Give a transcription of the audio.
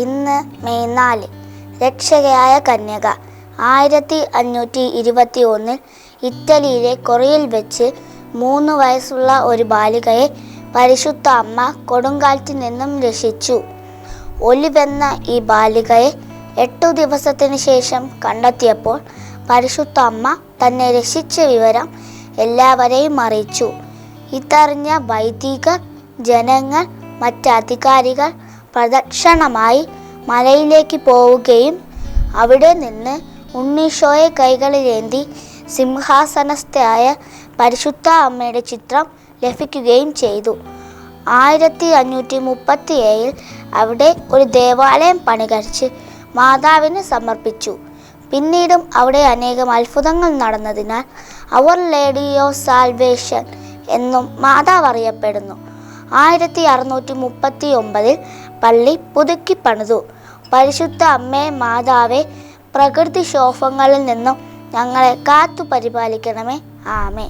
ഒന്ന് മെയ് നാല്. രക്ഷകയായ കന്യക. ആയിരത്തി അഞ്ഞൂറ്റി ഇരുപത്തി ഒന്നിൽ ഇറ്റലിയിലെ കൊറിയിൽ വെച്ച് മൂന്ന് വയസ്സുള്ള ഒരു ബാലികയെ പരിശുദ്ധ അമ്മ കൊടുങ്കാറ്റിൽ നിന്നും രക്ഷിച്ചു. ഒലിവെന്ന ഈ ബാലികയെ എട്ടു ദിവസത്തിന് ശേഷം കണ്ടെത്തിയപ്പോൾ പരിശുദ്ധ അമ്മ തന്നെ രക്ഷിച്ച വിവരം എല്ലാവരെയും അറിയിച്ചു. ഇതറിഞ്ഞ വൈദിക ജനങ്ങൾ മറ്റ് അധികാരികൾ പ്രദക്ഷിണമായി മലയിലേക്ക് പോവുകയും അവിടെ നിന്ന് ഉണ്ണീഷോയെ കൈകളിലേന്തി സിംഹാസനസ്ഥയായ പരിശുദ്ധ അമ്മയുടെ ചിത്രം ലഭിക്കുകയും ചെയ്തു. ആയിരത്തി അഞ്ഞൂറ്റി മുപ്പത്തി ഏഴിൽ അവിടെ ഒരു ദേവാലയം പണികഴിച്ച് മാതാവിന് സമർപ്പിച്ചു. പിന്നീടും അവിടെ അനേകം അത്ഭുതങ്ങൾ നടന്നതിനാൽ അവർ ലേഡി ഓഫ് സാൽവേഷൻ എന്നും മാതാവ് അറിയപ്പെടുന്നു. ആയിരത്തി അറുന്നൂറ്റി മുപ്പത്തി ഒമ്പതിൽ പള്ളി പുതുക്കി പണിതു. പരിശുദ്ധ അമ്മേ മാതാവെ പ്രകൃതി ശോഭങ്ങളിൽ നിന്നും ഞങ്ങളെ കാത്തു പരിപാലിക്കണമേ ആമേ